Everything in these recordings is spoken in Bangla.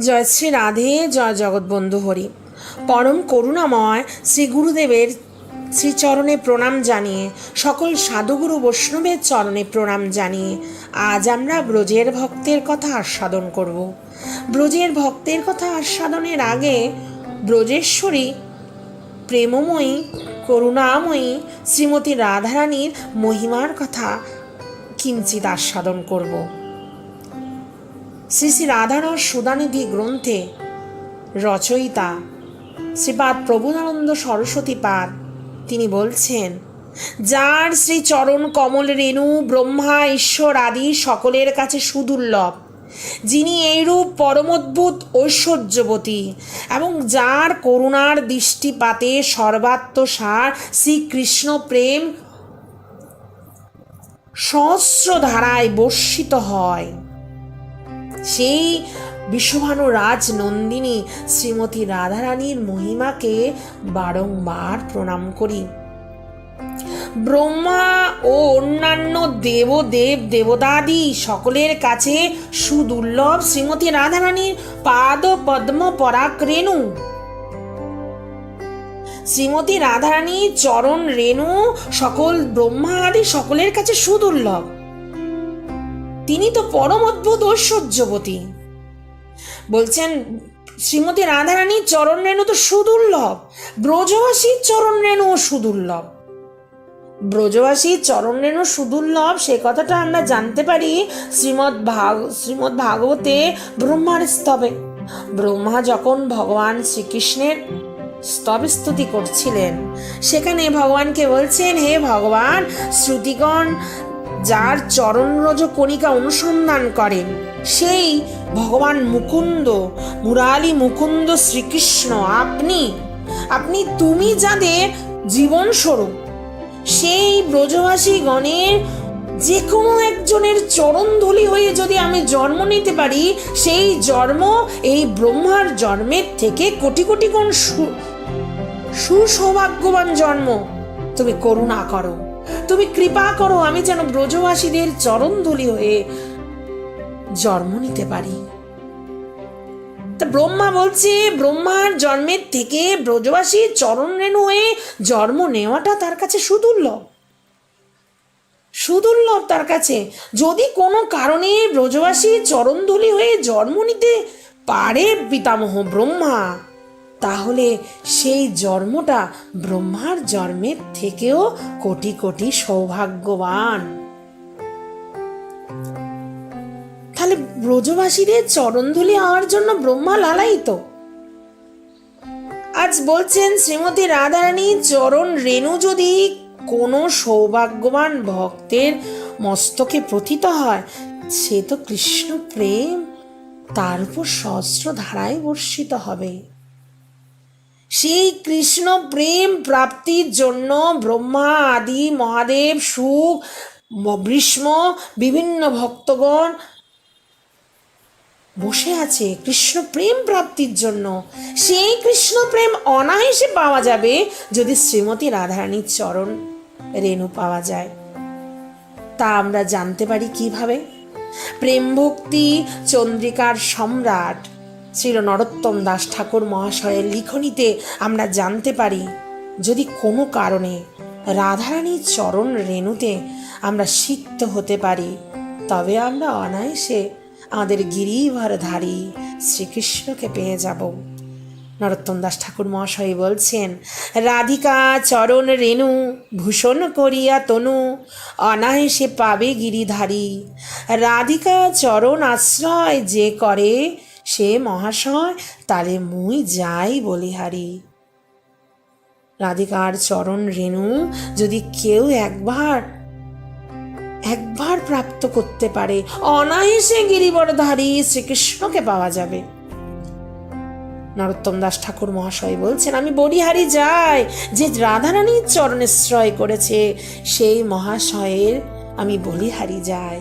জয় শ্রী রাধে, জয় জগৎবন্ধু হরি। পরম করুণাময় শ্রী গুরুদেবের শ্রীচরণে প্রণাম জানিয়ে, সকল সাধুগুরু বৈষ্ণবের চরণে প্রণাম জানিয়ে, আজ আমরা ব্রজের ভক্তের কথা আস্বাদন করব। ব্রজের ভক্তের কথা আস্বাদনের আগে ব্রজেশ্বরী, প্রেমময়ী, করুণাময়ী শ্রীমতী রাধারানীর মহিমার কথা কিঞ্চিত আস্বাদন করব। শ্রী শ্রী রাধারস সুদানিধি গ্রন্থে রচয়িতা শ্রীপাদ প্রভুদানন্দ সরস্বতী পাদ, তিনি বলছেন, যার শ্রী চরণ কমল রেণু, ব্রহ্মা, ঈশ্বর আদি সকলের কাছে সুদুর্লভ, যিনি এইরূপ পরমদ্ভুত ঐশ্বর্যবতী এবং যার করুণার দৃষ্টিপাতে সর্বাত্মসার শ্রীকৃষ্ণ প্রেম সহস্র ধারায় বর্ষিত হয়। সেই বিশ্বভানু রাজ নন্দিনী শ্রীমতী রাধারানীর মহিমাকে বারংবার প্রণাম করি। ব্রহ্মা ও অন্যান্য দেবদেব দেবতাদি সকলের কাছে সুদুর্লভ শ্রীমতী রাধারানীর পাদ পদ্ম পরাক রেণু শ্রীমতী রাধারানী চরণ রেণু সকল ব্রহ্মা আদি সকলের কাছে সুদুর্লভ। তিনি তো পরম অদ্ভুত ঐশ্বর্যবতী। বলছেন, শ্রীমতী রাধারানীর চরণ রেণু তো সুদুর্লভ, ব্রজবাসীর চরণ রেণু সুদুর্লভ। ব্রজবাসীর চরণ রেণু সুদুর্লভ, সে কথাটা আমরা জানতে পারি শ্রীমৎ ভাগ শ্রীমৎ ভাগবতে ব্রহ্মার স্তবে। ব্রহ্মা যখন ভগবান শ্রীকৃষ্ণের স্তব স্তুতি করছিলেন, সেখানে ভগবানকে বলছেন, হে ভগবান, শ্রুতিগণ যার চরণরজ কণিকা অনুসন্ধান করেন সেই ভগবান মুকুন্দ, মুরালি মুকুন্দ শ্রীকৃষ্ণ। আপনি আপনি তুমি যাদের জীবন স্বরূপ সেই ব্রজবাসী গণের যে কোনো একজনের চরণ চরণধুলি হয়ে যদি আমি জন্ম নিতে পারি, সেই জন্ম এই ব্রহ্মার জন্মের থেকে কোটি কোটি সু- সুসৌভাগ্যবান জন্ম। তুমি করুণা করো। তুমি কৃপা করো, আমি যেন ব্রজবাসীদের চরণধুলি হয়ে জন্ম নিতে পারি। তা ব্রহ্মা বলছে, ব্রহ্মার জন্মের থেকে ব্রজবাসীর চরণ রেণু হয়ে জন্ম নেওয়াটা তার কাছে সুদুর্লভ। সুদুর্লভ তার কাছে। যদি কোনো কারণে ব্রজবাসী চরণধুলি হয়ে জন্ম নিতে পারে পিতামহ ব্রহ্মা তাহলে সেই জন্মটা ব্রহ্মার জন্মের থেকেও কোটি কোটি সৌভাগ্যবান। তাহলে ব্রজবাসীদের চরণধুলি হওয়ার জন্য ব্রহ্মা লালায়িত। আজ বলছেন শ্রীমতী রাধারানী, চরণ রেণু যদি কোনো সৌভাগ্যবান ভক্তের মস্তকে প্রথিত হয়, সে তো কৃষ্ণ প্রেম, তার উপর সহস্র ধারায় বর্ষিত হবে। সেই কৃষ্ণ প্রেম প্রাপ্তির জন্য ব্রহ্মা, আদি, মহাদেব, সুখ ভীষ্ম, বিভিন্ন ভক্তগণ বসে আছে কৃষ্ণ প্রেম প্রাপ্তির জন্য। সেই কৃষ্ণ প্রেম অনায়াসে পাওয়া যাবে যদি শ্রীমতী রাধারানীর চরণ রেণু পাওয়া যায়। তা আমরা জানতে পারি কীভাবে? প্রেম ভক্তি চন্দ্রিকার সম্রাট শ্রীল নরোত্তম দাস ঠাকুর মহাশয়ের লিখনিতে আমরা জানতে পারি, যদি কোনো কারণে রাধারানীর চরণ রেণুতে আমরা সিক্ত হতে পারি, তবে আমরা অনায়াসে আমাদের গিরিভারধারী শ্রীকৃষ্ণকে পেয়ে যাব। নরোত্তম দাস ঠাকুর মহাশয় বলছেন, রাধিকা চরণ রেণু, ভূষণ করিয়া তনু, অনায়াসে পাবে গিরিধারী। রাধিকা চরণ আশ্রয় যে করে সে মহাশয়, তারে মুই যাই বলিহারি রাধিকার চরণ রেণু, যদি কেউ একবার একবার প্রাপ্ত করতে পারে, অনায়াসে গিরিবরধারী শ্রীকৃষ্ণকে পাওয়া যাবে। নরোত্তম দাস ঠাকুর মহাশয় বলছেন, আমি বলিহারি যাই, যে রাধারানীর চরণেশ্রয় করেছে, সেই মহাশয়ের আমি বলিহারি যাই।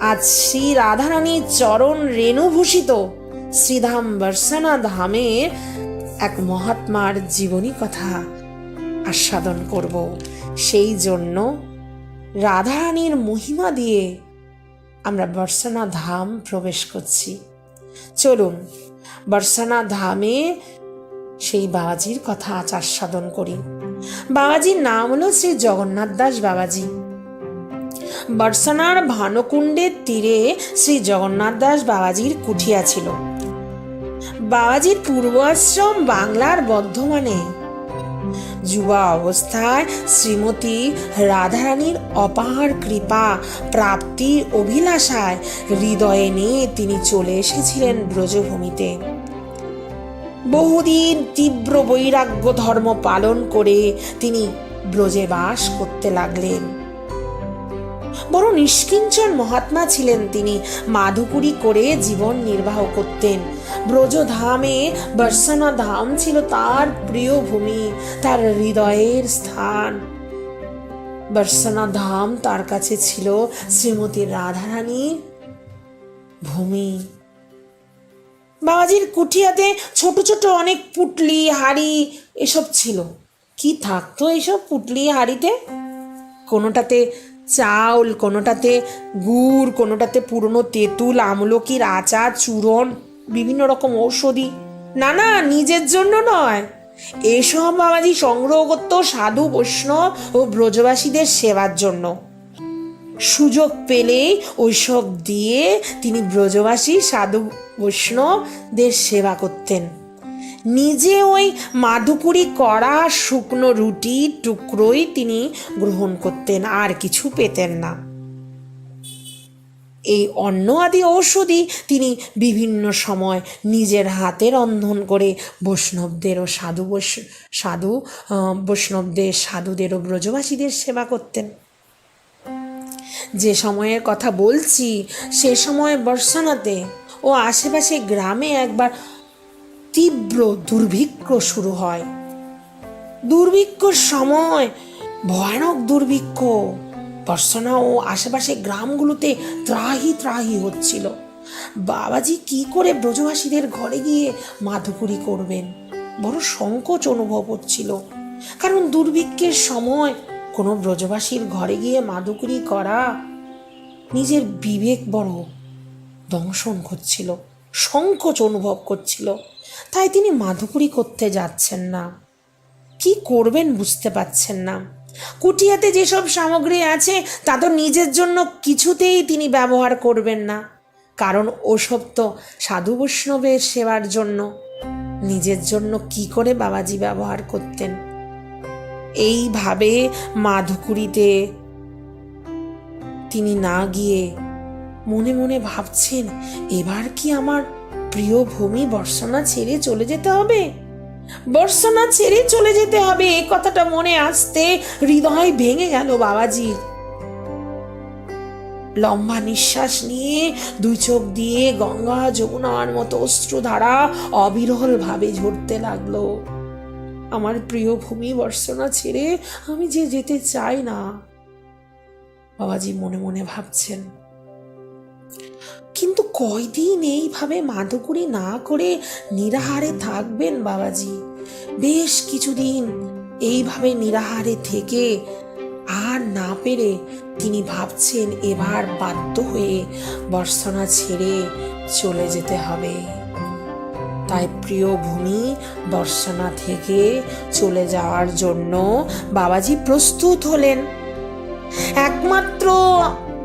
আজ শ্রী রাধারানীর চরণ রেণুভূষিত শ্রীধাম বর্ষনা ধামের এক মহাত্মার জীবনী কথা আস্বাদন করব। সেই জন্য রাধারানীর মহিমা দিয়ে আমরা বর্ষনা ধাম প্রবেশ করছি। চলুন, বর্ষানা ধামে সেই বাবাজির কথা আচার সাধন করি। বাবাজির নাম হলো শ্রী জগন্নাথ দাস বাবাজি। বর্ষানার ভানুকুণ্ডের তীরে শ্রী জগন্নাথ দাস বাবাজির কুঠিয়া ছিল। বাবাজির পূর্ব আশ্রম বাংলার বর্ধমানে। যুবা অবস্থায় শ্রীমতী রাধারানীর অপার কৃপা প্রাপ্তির অভিলাষায় হৃদয়ে নিয়ে তিনি চলে এসেছিলেন ব্রজভূমিতে। বহুদিন তীব্র বৈরাগ্য ধর্ম পালন করে তিনি ব্রজে বাস করতে লাগলেন। বড় নিষ্কিঞ্চন মহাত্মা ছিলেন তিনি। মাধুকুরি করে জীবন নির্বাহ করতেন। ব্রজধামে বর্ষনা ধাম ছিল তার প্রিয় ভূমি, তার হৃদয়ের স্থান। বর্ষনা ধাম তার কাছে ছিল শ্রীমতী রাধারানীর ভূমি। বাবাজির কুঠিয়াতে ছোট ছোট অনেক পুটলি, হাড়ি এসব ছিল। কি থাকতো এসব পুটলি, হাড়িতে? কোনোটাতে চাউল, কোনোটাতে গুড়, কোনোটাতে পুরনো তেঁতুল, আমলকির আচার চূরণ বিভিন্ন রকম ঔষধি। না না, নিজের জন্য নয়। এসব বাবাজি সংগ্রহ করত সাধু, বৈষ্ণব ও ব্রজবাসীদের সেবার জন্য। সুযোগ পেলেই ওইসব দিয়ে তিনি ব্রজবাসী, সাধু, বৈষ্ণবদের সেবা করতেন। নিজে ওই মাধুপুরি করা শুকনো রুটি, টুকরোই তিনি গ্রহণ করতেন, আর কিছু পেতেন না। এই অন্ন আদি ঔষধি তিনি বিভিন্ন সময় নিজের হাতে রন্ধন করে বৈষ্ণবদের ও সাধু সাধু বৈষ্ণবদের সাধুদের ও ব্রজবাসীদের সেবা করতেন। যে সময়ের কথা বলছি, সে সময় বর্ষানাতে ও আশেপাশে গ্রামে একবার তীব্র দুর্ভিক্ষ শুরু হয়। দুর্ভিক্ষর সময়, ভয়ানক দুর্ভিক্ষ। বর্ষনা ও আশেপাশে গ্রামগুলোতে ত্রাহি ত্রাহি হচ্ছিল। বাবাজি কি করে ব্রজবাসীদের ঘরে গিয়ে মাধুকুরি করবেন? বড় সংকোচ অনুভব হচ্ছিল। কারণ দুর্ভিক্ষের সময় কোনো ব্রজবাসীর ঘরে গিয়ে মাধুকুরি করা নিজের বিবেক বড় দংশন করছিল সংকোচ অনুভব করছিল। তাই তিনি মাধুকুরি করতে যাচ্ছেন না। কি করবেন বুঝতে পারছেন না। কুটিয়াতে যেসব সামগ্রী আছে, তা তো নিজের জন্য কিছুতেই তিনি ব্যবহার করবেন না। কারণ ওসব তো সাধু বৈষ্ণবের সেবার জন্য। নিজের জন্য কি করে বাবাজি ব্যবহার করতেন? এইভাবে মাধুকুরিতে তিনি না গিয়ে মনে মনে ভাবছেন, এবার কি আমার প্রিয় ভূমি বর্ষনা ছেড়ে চলে যেতে হবে? বর্ষনা ছেড়ে চলে যেতে হবে, এই কথাটা মনে আসতে হৃদয় ভেঙে গেল বাবাজির। লম্বা নিঃশ্বাস নিয়ে দুই চোখ দিয়ে গঙ্গা যমুনার মতো অশ্রুধারা অবিরল ভাবে ঝরতে লাগল। আমার প্রিয় ভূমি বর্ষনা ছেড়ে আমি যে যেতে চাই না। বাবাজি মনে মনে ভাবছেন কিন্তু কয়দিন এইভাবে মাধুকুরি না করে নিরাহারে থাকবেন বাবাজি? বেশ কিছুদিন এইভাবে নিরাহারে থেকে আর না পেরে তিনি ভাবছেন এবার বাধ্য হয়ে বর্ষনা ছেড়ে চলে যেতে হবে। তাই প্রিয় ভূমি বর্ষনা থেকে চলে যাওয়ার জন্য বাবাজি প্রস্তুত হলেন। একমাত্র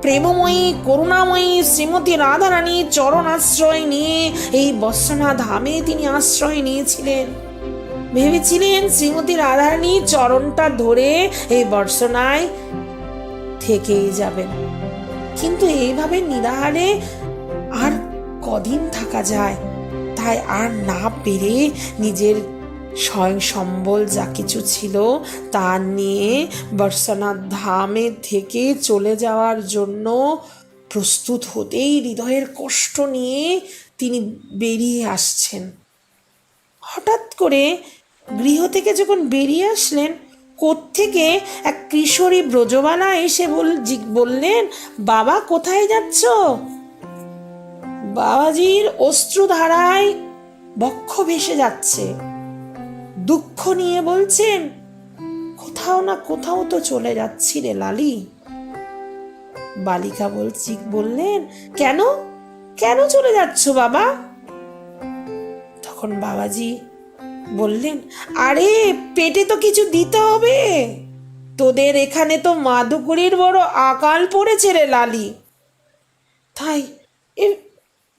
প্রেমময়ী, করুণাময়ী শ্রীমতী রাধারানী চরণ আশ্রয় নিয়ে এই বর্ষনা ধামে তিনি আশ্রয় নিয়েছিলেন। ভেবেছিলেন শ্রীমতী রাধারানী চরণটা ধরে এই বর্ষনায় থেকেই যাবেন। কিন্তু এইভাবে নিরাহারে আর কদিন থাকা যায়, তাই আর না পেরে নিজের স্বয়ং সম্বল যা কিছু ছিল তা নিয়ে বর্ষানাথ ধামে থেকে চলে যাওয়ার জন্য প্রস্তুত হতেই হৃদয়ের কষ্ট নিয়ে তিনি বেরিয়ে আসছেন। হঠাৎ করে গৃহ থেকে যখন বেরিয়ে আসলেন, কোত্থেকে এক কিশোরী ব্রজবালা এসে বল বললেন, বাবা, কোথায় যাচ্ছ? বাবাজির অশ্রুধারায় বক্ষ ভেসে যাচ্ছে। দুঃখ নিয়ে বলছেন, কোথাও না কোথাও তো চলে যাচ্ছি রে লালি। বালিকা বলছি, বললেন, কেন? কেন চলে যাচ্ছ বাবা? তখন বাবাজি বললেন, আরে, পেটে তো কিছু দিতে হবে। তোদের এখানে তো মাধুকুরির বড় আকাল পড়েছে রে লালি। তাই এ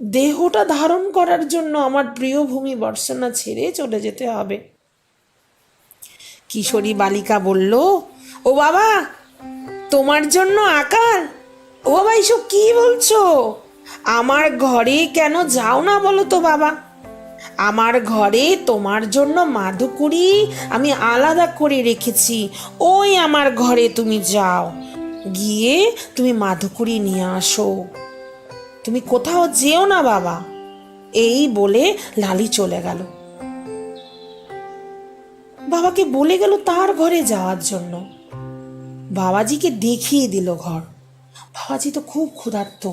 দেহটা ধারণ করার জন্য আমার প্রিয় ভূমি বর্ষনা ছেড়ে চলে যেতে হবে। কিশোরী বালিকা বলল, ও বাবা, তোমার জন্য আকার? ও বাবা এইসব কি বলছো? আমার ঘরে কেন যাও না বলো তো বাবা। আমার ঘরে তোমার জন্য মাধুকুরি আমি আলাদা করে রেখেছি। ওই আমার ঘরে তুমি যাও। গিয়ে তুমি মাধুকুরি নিয়ে আসো। তুমি কোথাও যেও না বাবা। এই বলে লালি চলে গেল। বাবাকে বলে গেল তার ঘরে যাওয়ার জন্য। বাবাজিকে দেখিয়ে দিল ঘর। বাবাজি তো খুব ক্ষুধার্ত।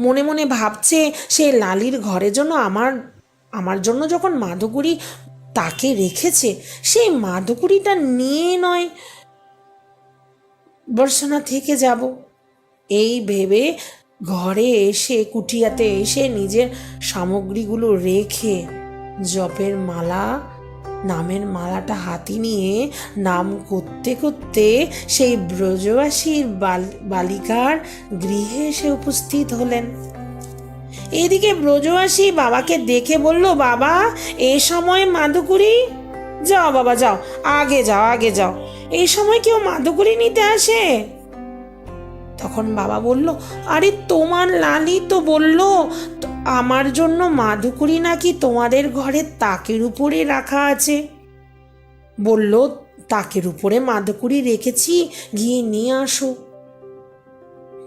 মনে মনে ভাবছে, সে লালির ঘরের জন্য আমার আমার জন্য যখন মাধুগুড়ি তাকে রেখেছে সেই মাধুগুড়িটা নিয়ে নয়। বর্ষনা থেকে যাব। এই ভেবে ঘরে এসে, কুটিয়াতে এসে নিজের সামগ্রীগুলো রেখে, জপের মালা নামের মালাটা হাতি নিয়ে নাম করতে করতে সেই ব্রজবাসীর বাল- বালিকার গৃহে এসে উপস্থিত হলেন। এদিকে ব্রজবাসী বাবাকে দেখে বলল, বাবা, এ সময় মাধুকুরি যাও বাবা, যাও, আগে যাও আগে যাও এই সময় কেউ মাধুকুরি নিতে আসে? তখন বাবা বলল, আরে, তোমার লালি তো বলল আমার জন্য মাধুকুরি নাকি তোমাদের ঘরে তাকের উপরে রাখা আছে? বলল, তাকের উপরে মাধুকুরি রেখেছি, গিয়ে নিয়ে আসো।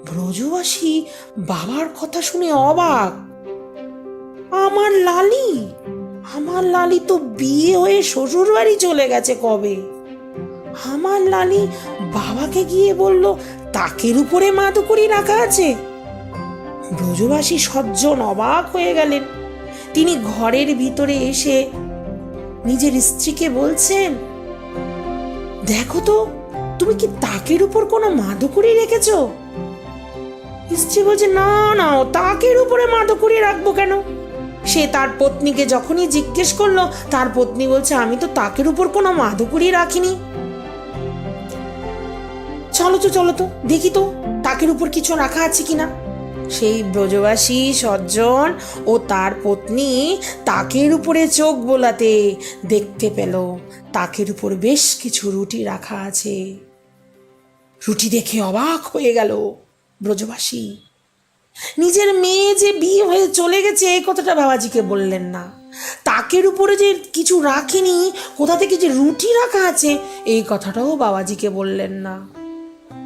ব্রজবাসী বাবার কথা শুনে অবাক। আমার লালি? আমার লালি তো বিয়ে হয়ে শ্বশুর বাড়ি চলে গেছে কবে? আমার লালি বাবাকে গিয়ে বলল, তাকের উপরে মাদুকুরি রাখা আছে? ব্রজবাসী সজ্জন অবাক হয়ে গেলেন। তিনি ঘরের ভিতরে এসে নিজের স্ত্রীকে বলছেন, দেখো তো, তুমি কি তাকের উপর কোনো মাদুকুরি রেখেছ? স্ত্রী বলছে, না না, তাকের উপরে মাদকুরি রাখব কেন? সে তার পত্নীকে যখনই জিজ্ঞেস করল, তার পত্নী বলছে, আমি তো তাকের উপর কোনো মাদকুরি রাখিনি। চলো তো চলো তো, দেখি তো, তাকের উপর কিছু রাখা আছে কিনা? সেই ব্রজবাসী সজ্জন ও তার পত্নী তাকের উপরে চোখ বোলাতে দেখতে পেল। তাকের উপর বেশ কিছু রুটি রাখা আছে। রুটি দেখে অবাক হয়ে গেল ব্রজবাসী। নিজের মেয়ে যে বিয়ে হয়ে চলে গেছে এই কথাটা বাবাজিকে বললেন না। তাকের উপরে যে কিছু রাখেনি, কোথা থেকে যে রুটি রাখা আছে, এই কথাটাও বাবাজিকে বললেন না।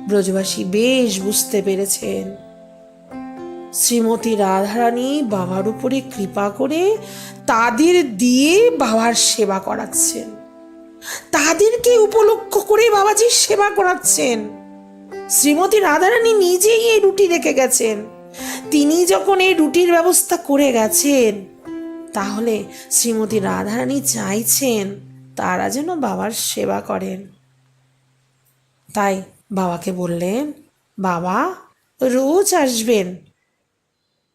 ব্রজবাসী বেশ বুঝতে পেরেছেন। শ্রীমতী রাধারানী বাবার উপরে কৃপা করে তাদের দিয়ে বাবার সেবা করাচ্ছেন। তাদেরকে উপলক্ষ করে বাবাজির সেবা করাচ্ছেন। শ্রীমতী রাধারানী নিজেই এই রুটি রেখে গেছেন। তিনি যখন এই রুটির ব্যবস্থা করে গেছেন, তাহলে শ্রীমতী রাধারানী চাইছেন তারা যেন বাবার সেবা করেন। তাই বাবাকে বললেন, বাবা, রোজ আসবেন।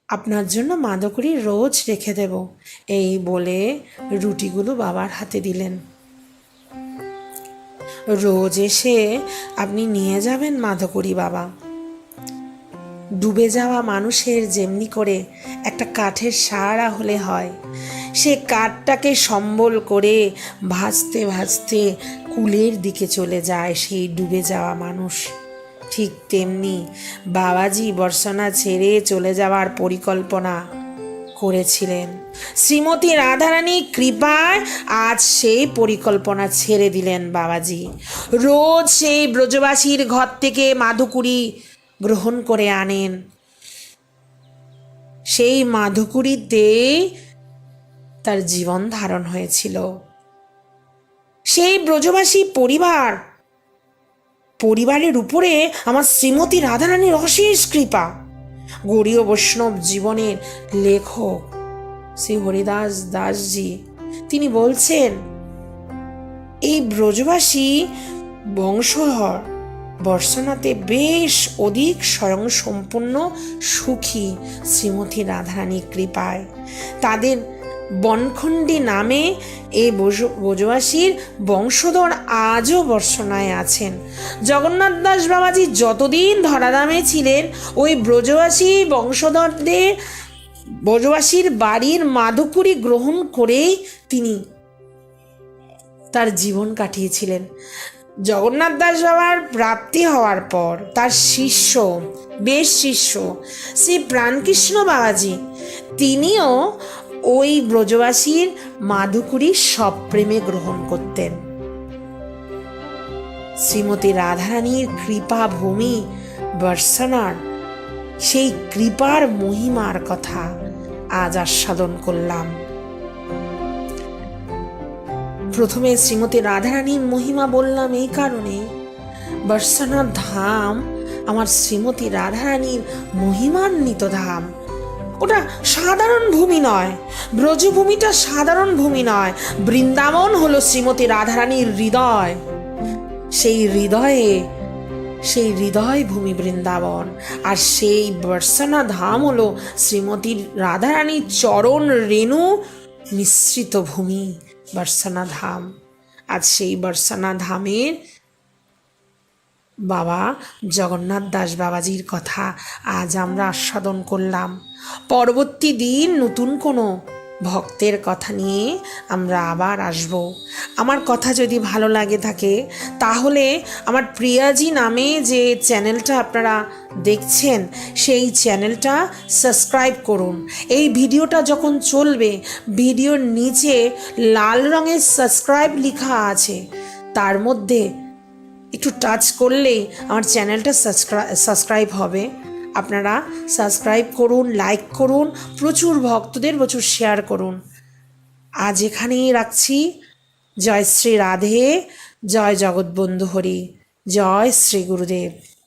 আপনার জন্য মাদকরি রোজ রেখে দেব। এই বলে রুটিগুলো বাবার হাতে দিলেন। রোজ এসে আপনি নিয়ে যাবেন মাধকরি বাবা। ডুবে যাওয়া মানুষের যেমনি করে একটা কাঠের সারা হলে হয়। সে কাঠটাকে সম্বল করে ভাজতে ভাজতে কুলের দিকে চলে যায় সেই ডুবে যাওয়া মানুষ। ঠিক তেমনি বাবাজি বর্ষনা ছেড়ে চলে যাওয়ার পরিকল্পনা করেছিলেন। শ্রীমতী রাধারানী কৃপায় আজ সেই পরিকল্পনা ছেড়ে দিলেন বাবাজি। রোজ সেই ব্রজবাসীর ঘর থেকে মাধুকুরি গ্রহণ করে আনেন। সেই মাধুকুরিতে তার জীবন ধারণ হয়েছিল। সেই ব্রজবাসী পরিবার পরিবারের উপরে আমার শ্রীমতী রাধারানীর অশেষ কৃপা। গৌরীয় বৈষ্ণব জীবনের লেখক শ্রী হরিদাস দাসজি, তিনি বলছেন, এই ব্রজবাসী বংশধর, বর্ষনাতে বেশ অধিক স্বয়ংসম্পূর্ণ সুখী শ্রীমতী রাধারানী কৃপায়। তাদের বনখণ্ডী নামে এই ব্রজবাসীর বংশধর আজও বর্ষণায় আছেন। জগন্নাথ দাস বাবাজি যতদিন ধরাধামে ছিলেন, ওই ব্রজবাসী বংশধরদের ব্রজবাসীর বাড়ির মাধুকুরি গ্রহণ করেই তিনি তার জীবন কাটিয়েছিলেন। জগন্নাথ দাস বাবার প্রাপ্তি হওয়ার পর তার শিষ্য, বেশ শিষ্য, শ্রী প্রাণকৃষ্ণ বাবাজি, তিনিও ওই ব্রজবাসীর মাধুকুরি সপ্রেমে গ্রহণ করতেন। শ্রীমতী রাধারানীর কৃপা ভূমি বর্ষনার সেই কৃপার মহিমার কথা আজ আস্বাদন করলাম। প্রথমে শ্রীমতী রাধারানীর মহিমা বললাম এই কারণে বর্ষানার ধাম, আমার শ্রীমতী রাধারানীর মহিমান্বিত ধাম। ওটা সাধারণ ভূমি নয়। ব্রজভূমিটা সাধারণ ভূমি নয়। বৃন্দাবন হলো শ্রীমতী রাধারানীর হৃদয়। সেই হৃদয়ে, সেই হৃদয় ভূমি বৃন্দাবন। আর সেই বর্ষানা ধাম হলো শ্রীমতী রাধারানীর চরণ রেণু মিশ্রিত ভূমি বর্ষানা ধাম। আজ সেই বর্ষানা ধামের বাবা জগন্নাথ দাস বাবাজির কথা আজ আমরা আস্বাদন করলাম। পরবর্তী দিন নতুন কোনো ভক্তের কথা নিয়ে আমরা আবার আসব। আমার কথা যদি ভালো লাগে থাকে, তাহলে আমার প্রিয়াজি নামে যে চ্যানেলটা আপনারা দেখছেন, সেই চ্যানেলটা সাবস্ক্রাইব করুন। এই ভিডিওটা যখন চলবে, ভিডিওর নিচে লাল রঙের সাবস্ক্রাইব লেখা আছে। তার মধ্যে একটু টাচ করলেই আমার চ্যানেলটা সাবস্ক্রাইব হবে। আপনারা সাবস্ক্রাইব করুন লাইক করুন, প্রচুর ভক্তদের প্রচুর শেয়ার করুন। আজ এখানেই রাখছি। জয় শ্রী রাধে, জয় জগৎবন্ধু হরি, জয় শ্রী গুরুদেব।